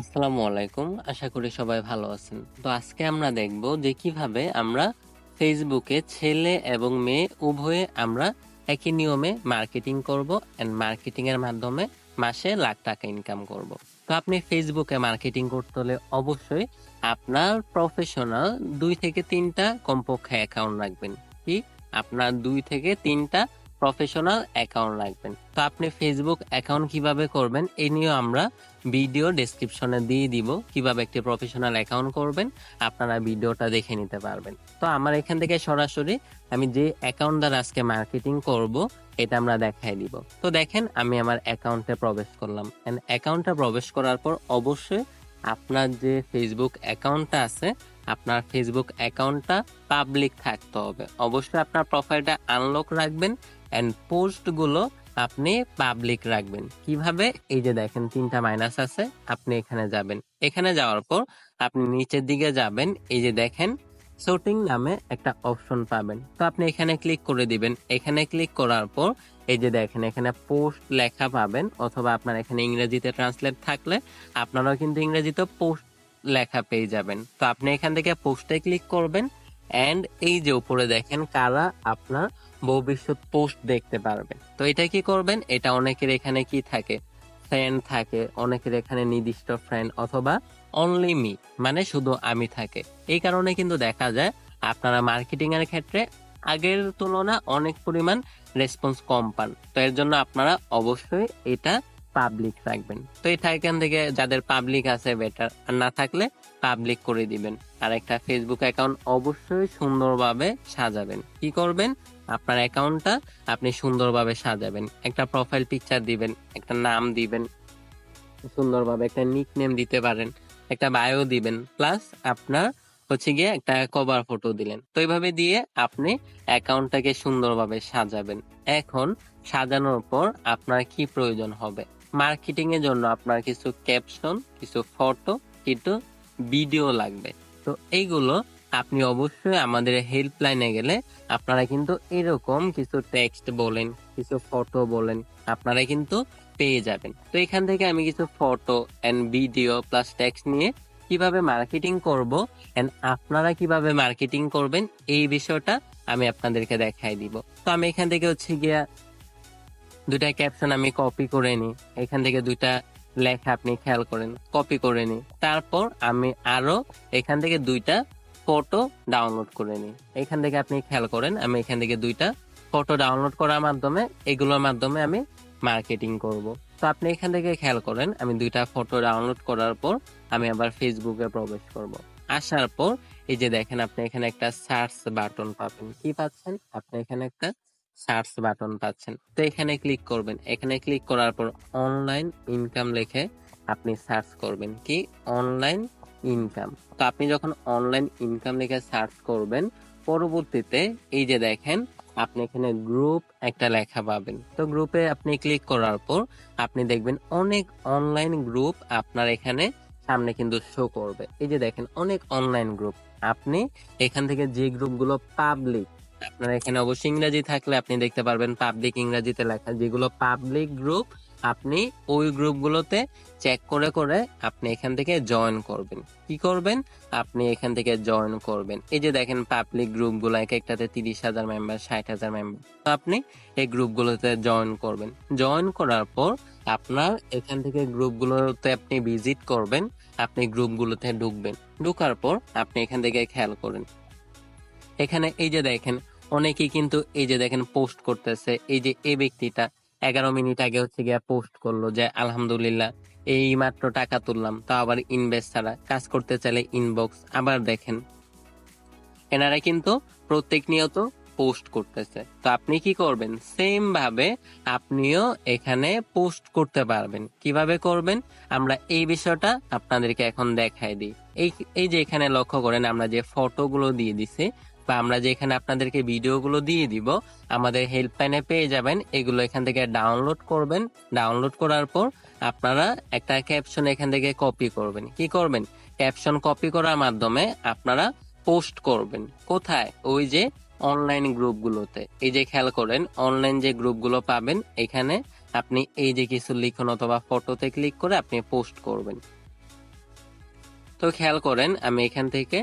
আসসালামু আলাইকুম। আশা করি সবাই ভালো আছেন। তো আজকে আমরা দেখব যে কীভাবে আমরা ফেসবুকে ছেলে এবং মেয়ে উভয়ে আমরা একই নিয়মে মার্কেটিং করব এন্ড মার্কেটিং এর মাধ্যমে মাসে লাখ টাকা ইনকাম করব। তো আপনি ফেসবুকে মার্কেটিং করতে হলে অবশ্যই আপনার প্রফেশনাল দুই থেকে তিনটা কমপক্ষে অ্যাকাউন্ট রাখবেন। কি? আপনার দুই থেকে তিনটা প্রফেশনাল অ্যাকাউন্ট রাখবেন। তো আপনি ফেসবুক অ্যাকাউন্ট কীভাবে করবেন এই নিয়ে আমরা ভিডিও ডেসক্রিপশনে দিয়ে দিব কীভাবে একটি প্রফেশনাল অ্যাকাউন্ট করবেন, আপনারা ভিডিওটা দেখে নিতে পারবেন। তো আমার এখান থেকে সরাসরি আমি যে অ্যাকাউন্ট দ্বারা আজকে মার্কেটিং করব, এটা আমরা দেখাই দিব। তো দেখেন, আমি আমার অ্যাকাউন্টে প্রবেশ করলাম। এন্ড অ্যাকাউন্টে প্রবেশ করার পর অবশ্যই আপনার যে ফেসবুক অ্যাকাউন্টটা আছে, আপনার ফেসবুক অ্যাকাউন্টটা পাবলিক থাকতে হবে। অবশ্যই আপনার প্রোফাইলটা আনলক রাখবেন এন্ড পোস্টগুলো আপনি পাবলিক রাখবেন। কীভাবে? এই যে দেখেন, তিনটা মাইনাস আছে, আপনি এখানে যাবেন। এখানে যাওয়ার পর আপনি নিচের দিকে যাবেন, এই যে দেখেন শুটিং নামে একটা অপশন পাবেন। তো আপনি এখানে ক্লিক করে দিবেন। এখানে ক্লিক করার পর এই যে দেখেন, এখানে পোস্ট লেখা পাবেন, অথবা আপনার এখানে ইংরেজিতে ট্রান্সলেট থাকলে আপনারাও কিন্তু ইংরেজিতে পোস্ট লেখা পেয়ে যাবেন। তো আপনি এখান থেকে পোস্টে ক্লিক করবেন এন্ড এই যে উপরে দেখেন কারা আপনার ভবিষ্যৎ পোস্ট দেখতে পারবেন। তো এটা কি করবেন? এটা অনেকের এখানে কি থাকে? ফ্রেন্ড থাকে, অনেকের এখানে নির্দিষ্ট ফ্রেন্ড অথবা অনলি মি মানে শুধু আমি থাকে। এই কারণে কিন্তু দেখা যায় আপনারা মার্কেটিং এর ক্ষেত্রে আগের তুলনা অনেক পরিমাণ রেসপন্স কম পান। তো এর জন্য আপনারা অবশ্যই এটা পাবলিক রাখবেন। তো এটা এখান থেকে যাদের পাবলিক আছে বেটার আর না থাকলে পাবলিক করে দিবেন। আর একটা ফেসবুক অ্যাকাউন্ট অবশ্যই সুন্দরভাবে সাজাবেন। কি করবেন? আপনার অ্যাকাউন্টটা আপনি সুন্দরভাবে সাজাবেন। একটা প্রোফাইল পিকচার দিবেন, একটা নাম দিবেন, সুন্দরভাবে একটা নিক নেম দিতে পারেন, একটা বায়ো দিবেন প্লাস আপনার হচ্ছে গিয়ে একটা কভার ফটো দিলেন। তো এইভাবে দিয়ে আপনি অ্যাকাউন্টটাকে সুন্দরভাবে সাজাবেন। এখন সাজানোর পর আপনার কি প্রয়োজন হবে? মার্কেটিং এর জন্য আপনার কিছু ক্যাপশন কিছু ফটো কিছু ভিডিও লাগবে। তো এইগুলো আপনি অবশ্যই আমাদের হেল্পলাইনে গেলে আপনারা কিন্তু এরকম কিছু টেক্সট বলেন, কিছু ফটো বলেন, আপনারা কিন্তু পেয়ে যাবেন। তো এখান থেকে আমি কিছু photo and video plus text নিয়ে কীভাবে মার্কেটিং করব এন্ড আপনারা কীভাবে মার্কেটিং করবেন, এই বিষয়টা আমি আপনাদেরকে দেখাই দিব। তো আমি এখান থেকে হচ্ছে গিয়া দুটা ক্যাপশন আমি কপি করে নিই। এখান থেকে দুইটা লেখা আপনি খেয়াল করেন কপি করে নিই তারপর আমি আরও এখান থেকে দুইটা ফটো ডাউনলোড করে নিই। এখান থেকে আপনি খেয়াল করেন, আমি এখান থেকে দুইটা ফটো ডাউনলোড করার মাধ্যমে, এগুলোর মাধ্যমে আমি মার্কেটিং করব। তো আপনি এখান থেকে খেয়াল করেন, আমি দুইটা ফটো ডাউনলোড করার পর আমি আবার ফেসবুকে প্রবেশ করব। আসার পর এই যে দেখেন, আপনি এখানে একটা সার্চ বাটন পাবেন। কি পাচ্ছেন? আপনি এখানে একটা সার্চ বাটন পাচ্ছেন। তো এখানে ক্লিক করবেন। এখানে ক্লিক করার পর অনলাইন ইনকাম লিখে আপনি সার্চ করবেন কি? অনলাইন ইনকাম তো আপনি যখন অনলাইন ইনকাম লিখে সার্চ করবেন, পরবর্তীতে এই যে দেখেন, আপনি এখানে গ্রুপ একটা লেখা পাবেন। তো গ্রুপে আপনি ক্লিক করার পর আপনি দেখবেন অনেক অনলাইন গ্রুপ আপনার এখানে সামনে কিন্তু শো করবে। এই যে দেখেন, অনেক অনলাইন গ্রুপ আপনি এখান থেকে যে গ্রুপগুলো পাবলিক আপনার এখানে অবশ্যই ইংরেজি থাকলে আপনি দেখতে পারবেন পাবলিক ইংরেজিতে লেখা, যেগুলো পাবলিক গ্রুপ আপনি ওই গ্রুপগুলোতে চেক করে করে আপনি এখান থেকে জয়েন করবেন। কি করবেন? আপনি এখান থেকে জয়েন করবেন। এই যে দেখেন পাবলিক গ্রুপগুলো এক একটাতে তিরিশ হাজার মেম্বার ষাট হাজার মেম্বার তো আপনি এই গ্রুপগুলোতে জয়েন করবেন। জয়েন করার পর আপনার এখান থেকে গ্রুপগুলোতে আপনি ভিজিট করবেন, আপনি গ্রুপগুলোতে ঢুকবেন। ঢুকার পর আপনি এখান থেকে খেয়াল করেন। এখানে এই যে দেখেন অনেকেই কিন্তু এই যে দেখেন পোস্ট করতেছে, এই যে এই ব্যক্তিটা এগারো মিনিট আগে হচ্ছে গিয়া পোস্ট করল যে, আলহামদুলিল্লাহ, এই মাত্র টাকা তুললাম, তা আবার ইনভেস্ট ছাড়া, কাজ করতে চাইলে ইনবক্স আবার দেখেন। এনারা কিন্তু প্রত্যেক নিয়ত পোস্ট করতেছে। তো আপনি কি করবেন? সেম ভাবে আপনিও এখানে পোস্ট করতে পারবেন। কীভাবে করবেন? আমরা এই বিষয়টা আপনাদেরকে এখন দেখাই দিই। এই এই যে এখানে লক্ষ্য করেন, আমরা যে ফটোগুলো দিয়ে দিছি বা আমরা যে এখানে আপনাদেরকে ভিডিওগুলো দিয়ে দিব, আমাদের হেল্পলাইনে পেয়ে যাবেন। এগুলো এখান থেকে ডাউনলোড করবেন। ডাউনলোড করার পর আপনারা একটা ক্যাপশন এখান থেকে কপি করবেন। কি করবেন? ক্যাপশন কপি করার মাধ্যমে আপনারা পোস্ট করবেন। কোথায়? ওই যে অনলাইন গ্রুপগুলোতে এই যে খেয়াল করেন অনলাইন যে গ্রুপগুলো পাবেন, এখানে আপনি এই যে কিছু লিখুন অথবা ফটোতে ক্লিক করে আপনি পোস্ট করবেন। তো খেয়াল করেন, আমি এখান থেকে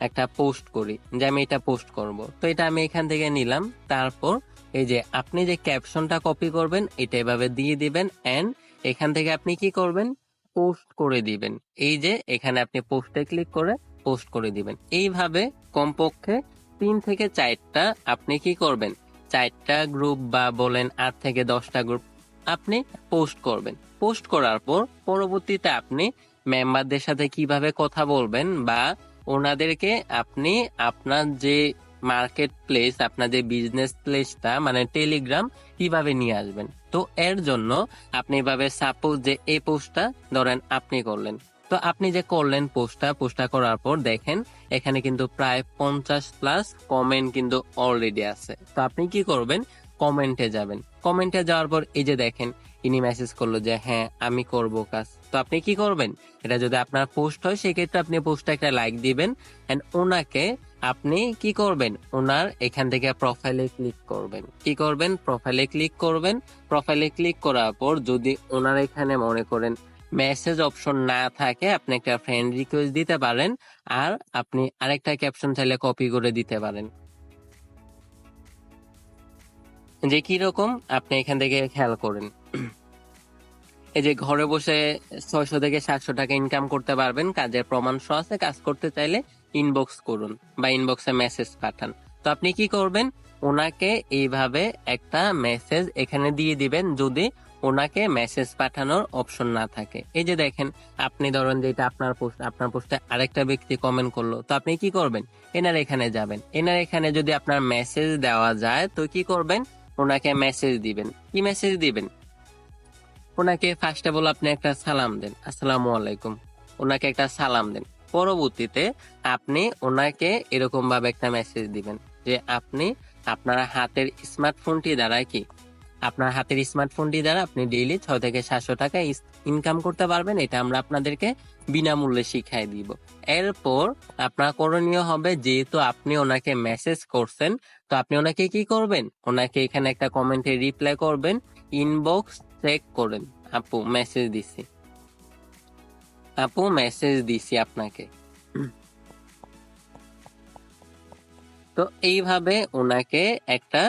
একটা পোস্ট করি, যে আমি এটা পোস্ট করব। তো এটা আমি এখান থেকে নিলাম। তারপর এই যে আপনি যে ক্যাপশনটা কপি করবেন, এটা এভাবে দিয়ে দিবেন এন্ড এখান থেকে আপনি কি করবেন? পোস্ট করে দিবেন। এই যে এখানে আপনি পোস্টে ক্লিক করে পোস্ট করে দিবেন। এইভাবে কমপক্ষে তিন থেকে চারটা আপনি কি করবেন? চারটা গ্রুপ বা বলেন আট থেকে দশটা গ্রুপ আপনি পোস্ট করবেন। পোস্ট করার পর পরবর্তীতে আপনি মেম্বারদের সাথে কীভাবে কথা বলবেন বা ওনাদেরকে আপনি আপনার যে মার্কেট প্লেস আপনার যে বিজনেস প্লেসটা মানে টেলিগ্রাম কীভাবে নিয়ে আসবেন? তো এর জন্য আপনি এভাবে সাপোজ যে এই পোস্টটা ধরেন আপনি করলেন। তো আপনি যে করলেন পোস্টটা পোস্টটা করার পর দেখেন, এখানে কিন্তু প্রায় পঞ্চাশ প্লাস কমেন্ট কিন্তু অলরেডি আছে। তো আপনি কি করবেন? কমেন্টে যাবেন। কমেন্টে যাওয়ার পর এই যে দেখেন, ইনি মেসেজ করল যে হ্যাঁ আমি করব কাজ। তো আপনি কি করবেন? এটা যদি আপনার পোস্ট হয়, সেক্ষেত্রে আপনি পোস্টটা একটা লাইক দিবেন এন্ড ওনাকে আপনি কি করবেন? ওনার এখান থেকে প্রোফাইলে ক্লিক করবেন। কি করবেন? প্রোফাইলে ক্লিক করবেন। প্রোফাইলে ক্লিক করার পর যদি ওনার এখানে মনে করেন মেসেজ অপশন না থাকে, আপনি একটা ফ্রেন্ড রিকোয়েস্ট দিতে পারেন আর আপনি আরেকটা ক্যাপশন চাইলে কপি করে দিতে পারেন। যে কি রকম আপনি এখান থেকে খেয়াল করেন। এই যে ঘরে বসে ছয়শো থেকে সাতশো টাকা ইনকাম করতে পারবেন, কাজের প্রমাণ সহ আছে, কাজ করতে চাইলে ইনবক্স করুন বা ইনবক্সে মেসেজ পাঠান। তো আপনি কি করবেন? ওনাকে এইভাবে একটা মেসেজ এখানে দিয়ে দিবেন, যদি ওনাকে মেসেজ পাঠানোর অপশন না থাকে। এই যে দেখেন, আপনি ধরেন যে এটা আপনার পোস্ট আপনার পোস্টে আরেকটা ব্যক্তি কমেন্ট করল, তো আপনি কি করবেন? এনার এখানে যাবেন। এনার এখানে যদি আপনার মেসেজ দেওয়া যায়, তো কি করবেন? ওনাকে মেসেজ দিবেন। কি মেসেজ দিবেন? ওনাকে ফার্স্ট অফ অল আপনি একটা সালাম দেন। আসসালামু আলাইকুম। ওনাকে একটা সালাম দেন। পরবর্তীতে আপনি ওনাকে এরকম ভাবে একটা মেসেজ দিবেন যে, আপনি আপনার হাতের স্মার্টফোনটি দ্বারা কি? আপনার হাতের স্মার্টফোনটি দ্বারা আপনি ডেইলি ছয় থেকে সাতশো টাকা ইনকাম করতে পারবেন। এটা আমরা আপনাদেরকে বিনামূল্যে শিখাই দিব। এরপর আপনার করণীয় হবে, যেহেতু আপনি ওনাকে মেসেজ করছেন, তো আপনি ওনাকে কি করবেন? ওনাকে এখানে একটা কমেন্টে রিপ্লাই করবেন। ইনবক্স চেক করেন। আপু মেসেজ দিছি। আপু মেসেজ দিছি আপনাকে। তো এইভাবে ওনাকে একটা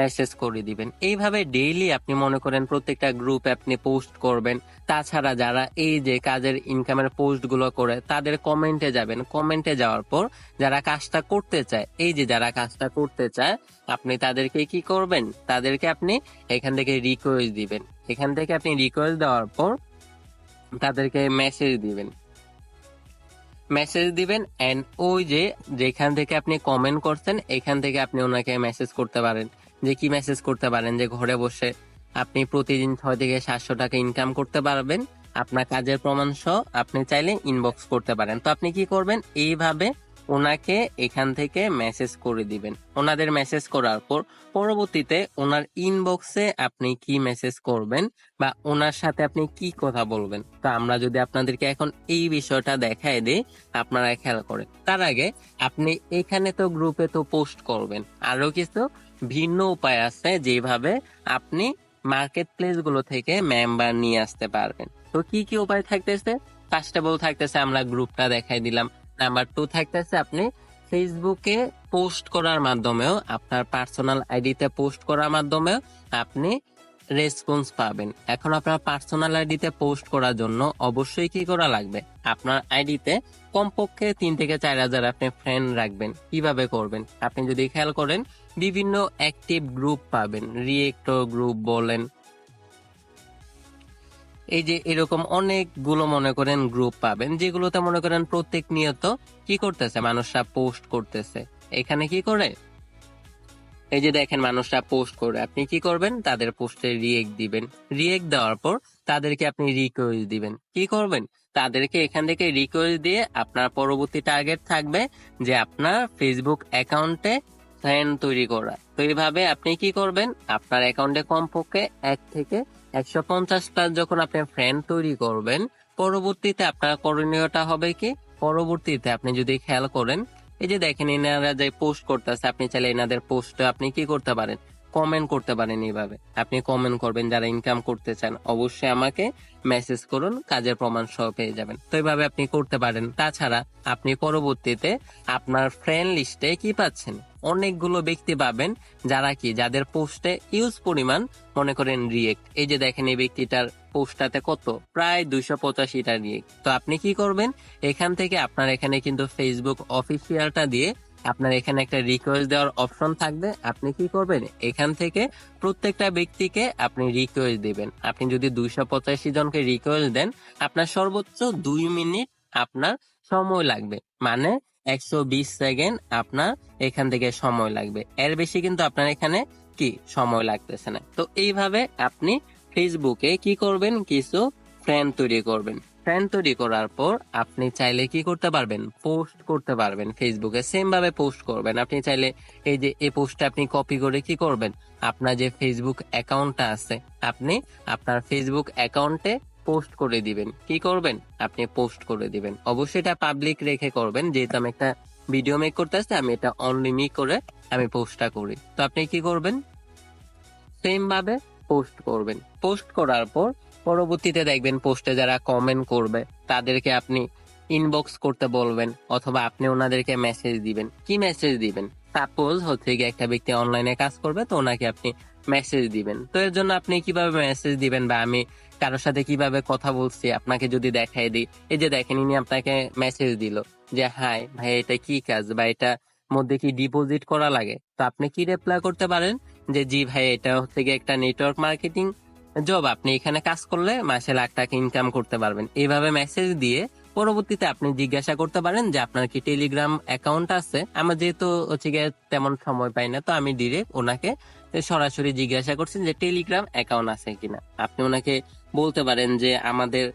মেসেজ করে দিবেন। এইভাবে ডেইলি আপনি মনে করেন প্রত্যেকটা গ্রুপে আপনি পোস্ট করবেন। তাছাড়া যারা এই যে কাজের ইনকামের পোস্টগুলো করে, তাদের কমেন্টে যাবেন। কমেন্টে যাওয়ার পর যারা কাজটা করতে চায়, এই যে যারা কাজটা করতে চায়, আপনি তাদেরকে কি করবেন? তাদেরকে আপনি এখান থেকে রিকোয়েস্ট দিবেন। এখান থেকে আপনি রিকোয়েস্ট দেওয়ার পর তাদেরকে মেসেজ দিবেন। মেসেজ দিবেন এন্ড ওই যে যেখান থেকে আপনি কমেন্ট করছেন, এখান থেকে আপনি ওনাকে মেসেজ করতে পারেন। যে কি মেসেজ করতে পারেন, যে ঘরে বসে আপনি প্রতিদিন ছয় থেকে সাতশো টাকা ইনকাম করতে পারবেন। আপনার কাজের প্রমাণ সহ আপনি চাইলে ইনবক্স করতে পারেন। তো আপনি কি করবেন? এইভাবে ওনাকে এখান থেকে মেসেজ করে দিবেন। ওনাদের মেসেজ করার পর পরবর্তীতে ওনার ইনবক্সে আপনি কি মেসেজ করবেন বা ওনার সাথে আপনি কি কথা বলবেন? তো আমরা যদি আপনাদেরকে এখন এই বিষয়টা দেখায় দিই, আপনারা খেয়াল করেন। তার আগে আপনি এখানে তো গ্রুপে তো পোস্ট করবেন। আরও কিছু ভিন্ন উপায় আছে যেভাবে আপনি মার্কেট প্লেসগুলো থেকে মেম্বার নিয়ে আসতে পারবেন। তো কি কি উপায় থাকতেছে? ফার্স্ট অফ অল থাকতেছে, আমরা গ্রুপটা দেখাই দিলাম। নাম্বার টু থাকতেছে আপনি ফেসবুকে পোস্ট করার মাধ্যমেও, আপনার পার্সোনাল আইডিতে পোস্ট করার মাধ্যমেও আপনি রেসপন্স পাবেন। এখন আপনার পার্সোনাল আইডিতে পোস্ট করার জন্য অবশ্যই কি করা লাগবে? আপনার আইডিতে কমপক্ষে তিন থেকে চার হাজার আপনি ফ্রেন্ড রাখবেন। কীভাবে করবেন? আপনি যদি খেয়াল করেন বিভিন্ন অ্যাক্টিভ গ্রুপ পাবেন, রিয়েক্টর গ্রুপ বলেন। এই যে এরকম অনেকগুলো মনে করেন গ্রুপ পাবেন, যেগুলোতে মনে করেন প্রত্যেক নিয়ত কি করতেছে? মানুষরা পোস্ট করতেছে। এখানে কি করে? এই যে দেখেন মানুষরা পোস্ট করে, আপনি কি করবেন? তাদের পোস্টে রিয়েক্ট দিবেন। রিয়েক্ট দেওয়ার পর তাদেরকে আপনি রিকোয়েস্ট দিবেন। কি করবেন? তাদেরকে এখান থেকে রিকোয়েস্ট দিয়ে আপনার পরবর্তী টার্গেট থাকবে যে আপনার ফেসবুক অ্যাকাউন্টে ফ্রেন্ড তৈরি করা। তো এইভাবে আপনি কি করবেন? আপনার অ্যাকাউন্টে কমপক্ষে এক থেকে একশো পঞ্চাশ প্লাস যখন আপনি ফ্রেন্ড তৈরি করবেন, পরবর্তীতে আপনার করণীয়টা হবে কি? পরবর্তীতে আপনি যদি খেয়াল করেন, এই যে দেখেন এনারা যে পোস্ট করতেছে, আপনি চাইলে এনাদের পোস্ট আপনি কি করতে পারেন? কমেন্ট করতে পারেন এইভাবে। আপনি কমেন্ট করবেন, যারা ইনকাম করতে চান, অবশ্যই আমাকে মেসেজ করুন, কাজের প্রমাণ সহ পেয়ে যাবেন। তো এইভাবে আপনি করতে পারেন। তাছাড়া আপনি পরবর্তীতে আপনার ফ্রেন্ড লিস্টে কি পাচ্ছেন? অনেকগুলো ব্যক্তি পাবেন যারা কি যাদের পোস্টে ইউজ পরিমাণ মনে করেন রিয়েক্ট এই যে দেখেন এই ব্যক্তিটার পোস্টটাতে কত? প্রায় দুইশো পঁচাশিটা রিয়েক্ট তো আপনি কি করবেন? এখান থেকে আপনার এখানে কিন্তু ফেসবুক অফিসিয়ালটা দিয়ে আপনার এখানে একটা রিকোয়েস্ট দেওয়ার অপশন থাকবে। আপনি কি করবেন? এখান থেকে প্রত্যেকটা ব্যক্তিকে আপনি রিকোয়েস্ট দিবেন। আপনি যদি দুইশো পঁচাশি জনকে রিকোয়েস্ট দেন, আপনার সর্বোচ্চ দুই মিনিট আপনার সময় লাগবে। মানে একশো বিশ সেকেন্ড আপনার এখান থেকে সময় লাগবে। এর বেশি কিন্তু আপনার এখানে কি? সময় লাগতেছে না। তো এইভাবে আপনি ফেসবুকে কি করবেন? কিছু ফ্রেন্ড তৈরি করবেন। ফ্রেন্ড তৈরি করার পর আপনি চাইলে কি করতে পারবেন? পোস্ট করতে পারবেন ফেসবুকে সেম ভাবে পোস্ট করবেন। আপনি চাইলে এই যে, এই পোস্টটা আপনি কপি করে কি করবেন? আপনার যে ফেসবুক অ্যাকাউন্টটা আছে, আপনি আপনার ফেসবুক অ্যাকাউন্টে পোস্ট করে দিবেন। কি করবেন? আপনি পোস্ট করে দিবেন। অবশ্যই এটা পাবলিক রেখে করবেন। যেহেতু আমি একটা ভিডিও মেক করতে আসছি আমি এটা অনলি মি করে আমি পোস্টটা করি। তো আপনি কি করবেন? সেম ভাবে পোস্ট করবেন। পোস্ট করার পর পরবর্তীতে দেখবেন পোস্টে যারা কমেন্ট করবে, তাদেরকে আপনি ইনবক্স করতে বলবেন অথবা আপনি ওনাদেরকে মেসেজ দিবেন। কি মেসেজ দিবেন? সাপোজ হচ্ছে গিয়ে একটা ব্যক্তি অনলাইনে কাজ করবে, তো ওনাকে আপনি মেসেজ দিবেন। তো এর জন্য আপনি কীভাবে মেসেজ দিবেন বা আমি কারোর সাথে কীভাবে কথা বলছি, আপনাকে যদি দেখাই দিই। এই যে দেখেন, ইনি আপনাকে মেসেজ দিল যে, হাই, ভাই, এটা কি কাজ বা এটা মধ্যে কি ডিপোজিট করা লাগে? তো আপনি কি রিপ্লাই করতে পারেন? যে, জি ভাই, এটা হচ্ছে গিয়ে একটা নেটওয়ার্ক মার্কেটিং জব আপনি এখানে কাজ করলে মাসে লাখ টাকা ইনকাম করতে পারবেন। এইভাবে মেসেজ দিয়ে পরবর্তীতে আপনি জিজ্ঞাসা করতে পারেন যে, আপনার কি টেলিগ্রাম অ্যাকাউন্ট আছে? আমার যেহেতু হচ্ছে গিয়ে তেমন সময় পাই না, তো আমি ডিরেক্ট ওনাকে সরাসরি জিজ্ঞাসা করছেন যে টেলিগ্রাম অ্যাকাউন্ট আছে কিনা। আপনি ওনাকে বলতে পারেন যে আমাদের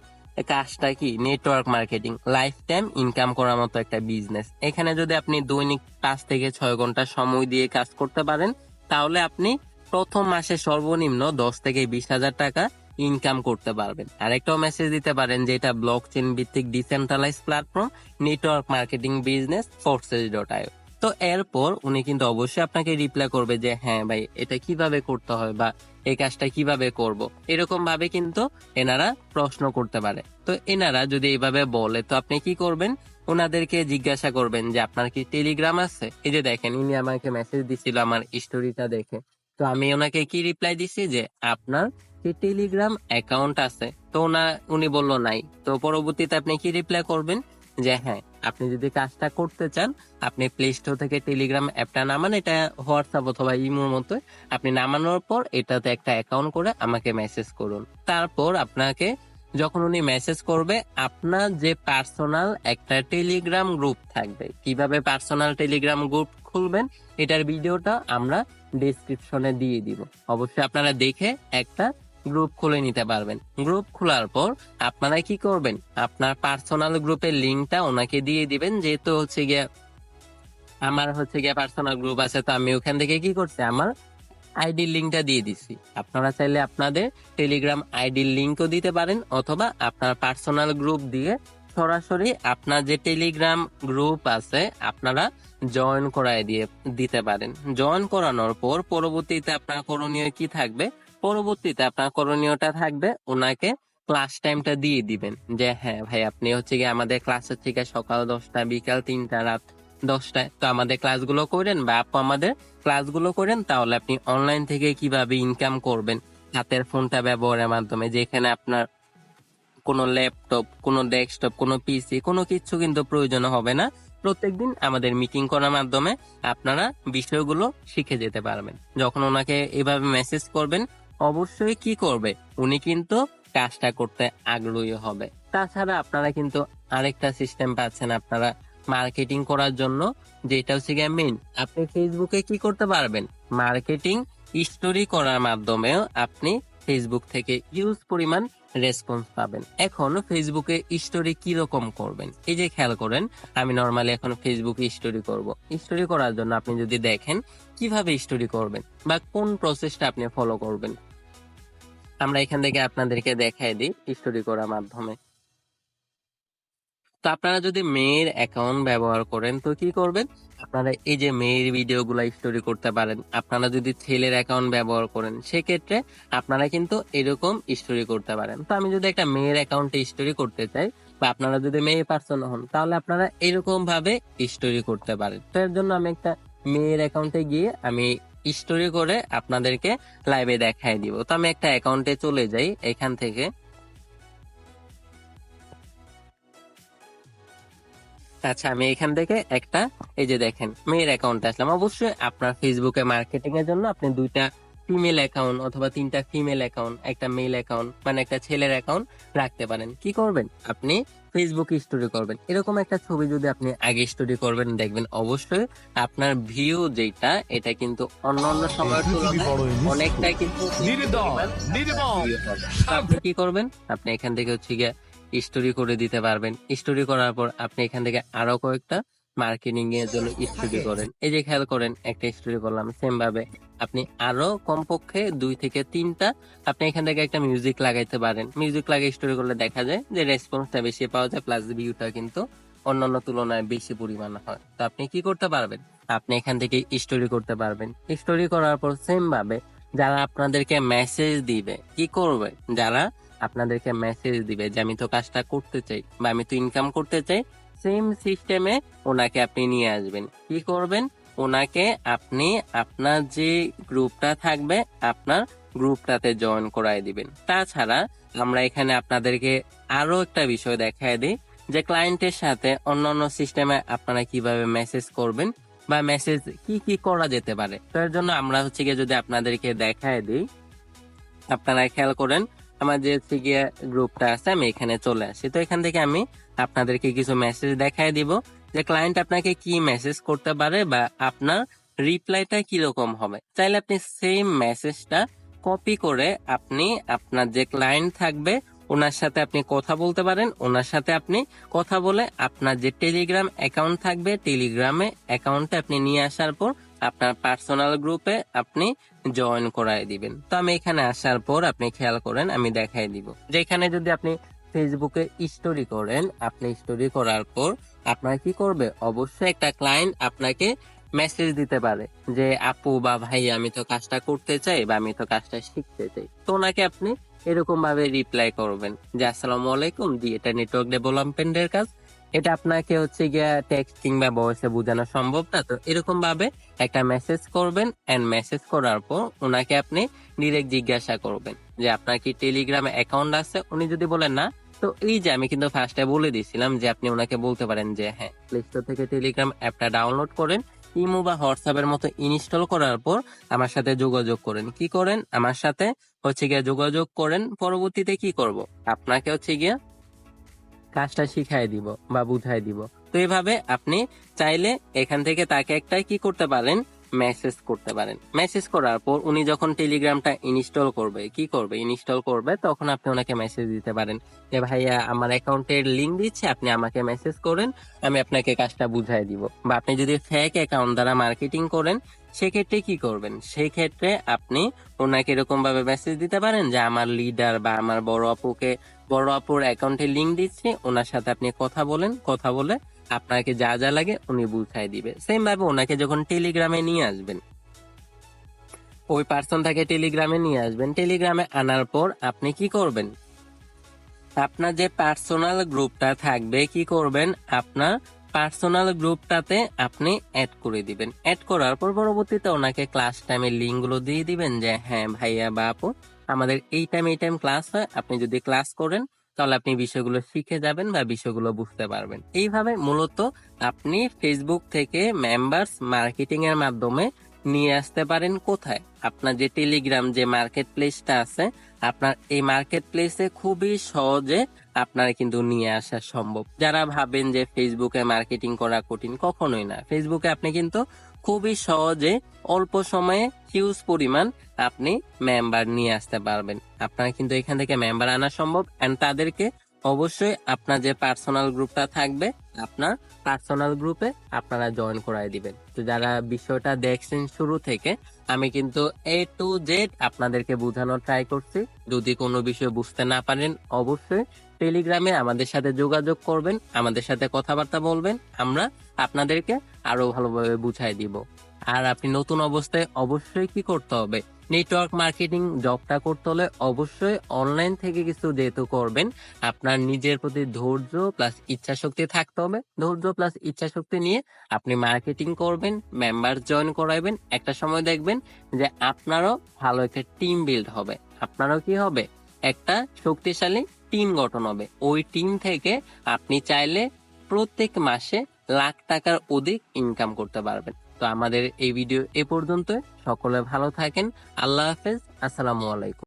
কাজটা কি? Network marketing life time income করার মতো একটা বিজনেস। এখানে যদি আপনি দৈনিক পাঁচ থেকে ছয় ঘণ্টা সময় দিয়ে কাজ করতে পারেন, তাহলে আপনি প্রথম মাসে সর্বনিম্ন দশ থেকে বিশ হাজার টাকা ইনকাম করতে পারবেন। আরেকটাও মেসেজ দিতে পারেন যে এটা ব্লক চেন ভিত্তিক decentralize platform network marketing business forces dot IO তো এরপর উনি কিন্তু অবশ্যই আপনাকে রিপ্লাই করবে যে হ্যাঁ ভাই, এটা কীভাবে করতে হয় বা এই কাজটা কীভাবে করব? এরকম ভাবে কিন্তু এনারা প্রশ্ন করতে পারে। তো এনারা যদি এইভাবে বলে, তো আপনি কি করবেন? ওনাদেরকে জিজ্ঞাসা করবেন যে, আপনার কি টেলিগ্রাম আছে? এই যে দেখেন, ইনি আমাকে মেসেজ দিছিল আমার স্টোরিটা দেখে। তো আমি ওনাকে কি রিপ্লাই দিছি যে, আপনার কি টেলিগ্রাম অ্যাকাউন্ট আছে? তো ওনা, উনি বলল, নাই। তো পরবর্তীতে আপনি কি রিপ্লাই করবেন? যে হ্যাঁ। আপনি যদি কাজটা করতে চান, আপনি প্লে স্টোর থেকে টেলিগ্রাম অ্যাপটা নামান, এটা হোয়াটসঅ্যাপ অথবা ইমোর মতো আপনি নামানোর পর এটাতে একটা অ্যাকাউন্ট করে আমাকে মেসেজ করুন। তারপর আপনাকে যখন উনি মেসেজ করবে, আপনার যে পার্সোনাল একটা টেলিগ্রাম গ্রুপ থাকবে। কীভাবে পার্সোনাল টেলিগ্রাম গ্রুপ খুলবেন, এটার ভিডিওটা আমরা ডিসক্রিপশনে দিয়ে দিব। অবশ্যই আপনারা দেখে একটা গ্রুপ খুলে নিতে পারবেন। গ্রুপ খোলার পর আপনারা কি করবেন? আপনার পার্সোনাল গ্রুপের লিঙ্কটা ওনাকে দিয়ে দিবেন, যেহেতু হচ্ছে গিয়ে আমার হচ্ছে গিয়ে পার্সোনাল গ্রুপ আছে, তো আমি ওখান থেকে কি করছি? আমার আইডি লিঙ্কটা দিয়ে দিছি। আপনারা চাইলে আপনাদের টেলিগ্রাম আইডি লিঙ্কও দিতে পারেন, অথবা আপনার পার্সোনাল গ্রুপ দিয়ে সরাসরি আপনার যে টেলিগ্রাম গ্রুপ আছে, আপনারা জয়েন করায় দিয়ে, দিতে পারেন। জয়েন করানোর পর পরবর্তীতে আপনার করণীয় কি থাকবে? পরবর্তীতে আপনার করণীয়টা থাকবে ওনাকে ক্লাস টাইমটা দিয়ে দিবেন। যে হ্যাঁ ভাই, আপনি হচ্ছে গিয়ে আমাদের ক্লাস হচ্ছে গিয়ে সকাল দশটা, বিকাল তিনটা, রাত দশটায় তো আমাদের ক্লাসগুলো করেন বা আপু আমাদের ক্লাসগুলো করেন, তাহলে আপনি অনলাইন থেকে কীভাবে ইনকাম করবেন, হাতের ফোনটা ব্যবহারের মাধ্যমে, যেখানে আপনার কোনো ল্যাপটপ কোনো ডেস্কটপ কোনো পিসি কোনো কিছু কিন্তু প্রয়োজন হবে না। প্রত্যেকদিন আমাদের মিটিং করার মাধ্যমে আপনারা বিষয়গুলো শিখে যেতে পারবেন। যখন ওনাকে এভাবে মেসেজ করবেন অবশ্যই কি করবে? উনি কিন্তু কাজটা করতে আগ্রহী হবে। তাছাড়া আপনারা কিন্তু আরেকটা সিস্টেম পাচ্ছেন আপনারা মার্কেটিং করার জন্য, যেটা হচ্ছে গিয়ে মেইন আপনি ফেসবুকে কি করতে পারবেন? মার্কেটিং স্টোরি করার মাধ্যমেও আপনি ফেসবুক থেকে ইউজ পরিমাণ রেসপন্স পাবেন। এখন ফেসবুকে স্টোরি কি রকম করবেন? এই যে খেয়াল করেন, আমি নর্মালি এখন ফেসবুকে স্টোরি করব। স্টোরি করার জন্য আপনি যদি দেখেন, কীভাবে স্টোরি করবেন? বা কোন প্রসেসটা আপনি ফলো করবেন? আমরা এখান থেকে আপনাদেরকে দেখাই দিই স্টোরি করার মাধ্যমে। তো আপনারা যদি মেয়ের অ্যাকাউন্ট ব্যবহার করেন, তো কি করবেন? আপনারা এই যে মেয়ের ভিডিও ভিডিওগুলো স্টোরি করতে পারেন। আপনারা যদি ছেলের অ্যাকাউন্ট ব্যবহার করেন, সেক্ষেত্রে আপনারা কিন্তু এরকম স্টোরি করতে পারেন। তো আমি যদি একটা মেয়ের অ্যাকাউন্টে স্টোরি করতে চাই, বা আপনারা যদি মেয়ে পার্সন হন, তাহলে আপনারা এরকম ভাবে স্টোরি করতে পারেন। তো এর জন্য আমি একটা মেয়ের অ্যাকাউন্টে গিয়ে আমি স্টোরি করে আপনাদেরকে লাইভে দেখাই দিব। তো আমি একটা অ্যাকাউন্টে চলে যাই এখান থেকে। আচ্ছা আমি এখান থেকে একটা, এই যে দেখেন মেয়ের অ্যাকাউন্টে আসলাম। অবশ্যই আপনার ফেসবুকে মার্কেটিং এর জন্য আপনি দুইটা ফিমেল অ্যাকাউন্ট অথবা তিনটা ফিমেল অ্যাকাউন্ট একটা মেল অ্যাকাউন্ট মানে একটা ছেলের অ্যাকাউন্ট রাখতে পারেন। কি করবেন? আপনি ফেসবুকে স্টোরি করবেন। এরকম একটা ছবি যদি আপনি আগে স্টোরি করবেন দেখবেন অবশ্যই আপনার ভিউ যেটা এটা কিন্তু অন্য অন্য সময়ের তুলনায় অনেকটা কিন্তু আপনি কি করবেন? আপনি এখান থেকে হচ্ছে গিয়ে স্টোরি করে দিতে পারবেন। স্টোরি করার পর আপনি এখান থেকে আরও কয়েকটা মার্কেটিং এর জন্য স্টোরি করেন। এই যে খেয়াল করেন একটা স্টোরি করলাম সেম ভাবে। আপনি আরও কমপক্ষে দুই থেকে তিনটা আপনি এখান থেকে একটা মিউজিক লাগাইতে পারেন। মিউজিক লাগিয়ে স্টোরি করলে দেখা যায় যে রেসপন্সটা বেশি পাওয়া যায় প্লাস ভিউটা কিন্তু অন্যান্য তুলনায় বেশি পরিমাণ হয়। তো আপনি কি করতে পারবেন? আপনি এখান থেকে স্টোরি করতে পারবেন। স্টোরি করার পর সেম ভাবে যারা আপনাদেরকে মেসেজ দিবে কি করবে? যারা আপনাদেরকে মেসেজ দিবে যে আমি তো কাজটা করতে চাই বা আমি তো ইনকাম করতে চাই সেম সিস্টেমে ওনাকে আপনি নিয়ে আসবেন। কি করবেন? ওনাকে আপনি আপনার যে গ্রুপটা থাকবে, আপনার গ্রুপটাতে জয়েন করায় দিবেন। তাছাড়া আমরা এখানে আপনাদেরকে আরও একটা বিষয় দেখায় দিই, যে ক্লায়েন্টের সাথে অন্যান্য সিস্টেমে আপনারা কীভাবে মেসেজ করবেন বা মেসেজ কি কি করা যেতে পারে। তো এর জন্য আমরা হচ্ছে গিয়ে যদি আপনাদেরকে দেখায় দিই, আপনারা খেয়াল করেন, আমার যে হচ্ছে গ্রুপটা আছে, আমি এখানে চলে আসি। তো এখান থেকে আমি আপনাদেরকে কিছু মেসেজ দেখায় দিব যে ক্লায়েন্ট আপনাকে কি মেসেজ করতে পারে বা আপনার রিপ্লাইটা কীরকম হবে। চাইলে আপনি সেম মেসেজটা কপি করে আপনি আপনার যে ক্লায়েন্ট থাকবে, ওনার সাথে আপনি কথা বলতে পারেন, ওনার সাথে আপনি কথা বলে আপনার যে টেলিগ্রাম অ্যাকাউন্ট থাকবে টেলিগ্রামে অ্যাকাউন্টে আপনি নিয়ে আসার পর আপনার পার্সোনাল গ্রুপে আপনি জয়েন করায় দিবেন। তো আমি এখানে আসার পর আপনি খেয়াল করেন, আমি দেখাই দিব। যে এখানে যদি আপনি ফেসবুকে স্টোরি করেন। আপনি স্টোরি করার পর আপনার কি করবে? অবশ্যই একটা ক্লায়েন্ট আপনাকে মেসেজ দিতে পারে যে, আপু বা ভাই, আমি তো কাজটা করতে চাই বা আমি তো কাজটা শিখতে চাই। তো ওনাকে আপনি এরকম ভাবে রিপ্লাই করবেন যে, আসসালামু আলাইকুম, জি, এটা নেটওয়ার্ক ডেভেলপমেন্টের কাজ। এটা আপনাকে হচ্ছে গিয়া টেক্সট কিংবা ভয়েসে বোঝানো সম্ভব না। তো এরকম ভাবে একটা মেসেজ করবেন এন্ড মেসেজ করার পর ওনাকে আপনি ডিরেক্ট জিজ্ঞাসা করবেন। যে আপনার কি টেলিগ্রাম অ্যাকাউন্ট আছে? উনি যদি বলেন না, তো এই যে আমি কিন্তু ফার্স্টে বলে দিয়েছিলাম যে আপনি ওনাকে বলতে পারেন যে হ্যাঁ প্লে স্টোর থেকে টেলিগ্রাম অ্যাপটা ডাউনলোড করেন ইমো বা হোয়াটসঅ্যাপের মতো ইনস্টল করার পর আমার সাথে যোগাযোগ করেন। কি করেন? আমার সাথে হচ্ছে গিয়ে যোগাযোগ করেন। পরবর্তীতে কি করব? আপনাকে হচ্ছে গিয়ে কাজটা শিখাই দিব বা বুঝাই দিব। তো এইভাবে আপনি চাইলে এখান থেকে তাকে একটা কি করতে পারেন? মেসেজ করতে পারেন। মেসেজ করার পর উনি যখন টেলিগ্রামটা ইনস্টল করবে, কি করবে? ইনস্টল করবে, তখন আপনি ওনাকে মেসেজ দিতে পারেন যে, ভাইয়া, আমার অ্যাকাউন্টের লিঙ্ক দিচ্ছে, আপনি আমাকে মেসেজ করেন, আমি আপনাকে কাজটা বুঝাই দিব। বা আপনি যদি ফেক অ্যাকাউন্ট দ্বারা মার্কেটিং করেন সেক্ষেত্রে কি করবেন? সেই ক্ষেত্রে আপনি ওনাকে এরকম ভাবে মেসেজ দিতে পারেন যে, আমার লিডার বা আমার বড় আপুকে, বড় আপুর অ্যাকাউন্টে লিঙ্ক দিচ্ছি। ওনার সাথে আপনি কথা বলেন। কথা বলে আপনাকে যা যা লাগে উনি বুঝাই দিবে। সেম ভাবে ওনাকে যখন টেলিগ্রামে নিয়ে আসবেন, ওই পার্সন পার্সনটাকে টেলিগ্রামে নিয়ে আসবেন। টেলিগ্রামে আনার পর আপনি কি করবেন? আপনার যে পার্সোনাল গ্রুপটা থাকবে, কি করবেন? আপনার পার্সোনাল গ্রুপটাতে আপনি অ্যাড করে দিবেন। অ্যাড করার পর পরবর্তীতে ওনাকে ক্লাস টাইমের লিঙ্কগুলো দিয়ে দিবেন যে হ্যাঁ ভাইয়া বা আপু, আমাদের এই টাইম এই টাইম ক্লাস হয়, আপনি যদি ক্লাস করেন, তাহলে আপনি বিষয়গুলো শিখে যাবেন বা বিষয়গুলো বুঝতে পারবেন। এইভাবে মূলত আপনি ফেসবুক থেকে মেম্বার্স মার্কেটিং এর মাধ্যমে নিয়ে আসতে পারেন কোথায়? আপনার যে টেলিগ্রাম যে মার্কেট প্লেসটা আছে, আপনার এই মার্কেট প্লেসে খুবই সহজে আপনার কিন্তু নিয়ে আসা সম্ভব। যারা ভাবেন যে ফেসবুকে মার্কেটিং করা কঠিন, কখনোই না। ফেসবুকে আপনি কিন্তু খুবই সহজে অল্প সময়ে হিউজ পরিমাণ আপনি মেম্বার নিয়ে আসতে পারবেন। আপনার কিন্তু এখান থেকে মেম্বার আনা সম্ভব এন্ড তাদেরকে অবশ্যই আপনার যে পার্সোনাল গ্রুপটা থাকবে, আপনার পার্সোনাল গ্রুপে আপনারা জয়েন করাই দিবেন। তো যারা বিষয়টা দেখছেন শুরু থেকে, আমি কিন্তু এ টু জেড আপনাদেরকে বোঝানোর ট্রাই করছি। যদি কোনো বিষয় বুঝতে না পারেন, অবশ্যই টেলিগ্রামে আমাদের সাথে যোগাযোগ করবেন, আমাদের সাথে কথাবার্তা বলবেন, আমরা আপনাদেরকে আরও ভালোভাবে বুঝাই দিব। আর আপনি নতুন অবস্থায় অবশ্যই কি করতে হবে? নেটওয়ার্ক মার্কেটিং জবটা করতে হলে অবশ্যই অনলাইন থেকে কিছু যেহেতু করবেন, আপনার নিজের প্রতি ধৈর্য প্লাস ইচ্ছা শক্তি থাকতে হবে। ধৈর্য প্লাস ইচ্ছা শক্তি নিয়ে আপনি মার্কেটিং করবেন মেম্বার জয়েন করাইবেন। একটা সময় দেখবেন যে আপনারও ভালো একটা টিম বিল্ড হবে। আপনারও কি হবে? একটা শক্তিশালী টিম গঠন হবে। ওই টিম থেকে আপনি চাইলে প্রত্যেক মাসে লাখ টাকার অধিক ইনকাম করতে পারবেন। তো আমাদের এই ভিডিও এ পর্যন্ত সকলে ভালো থাকেন। আল্লাহ হাফেজ। আসসালামু আলাইকুম।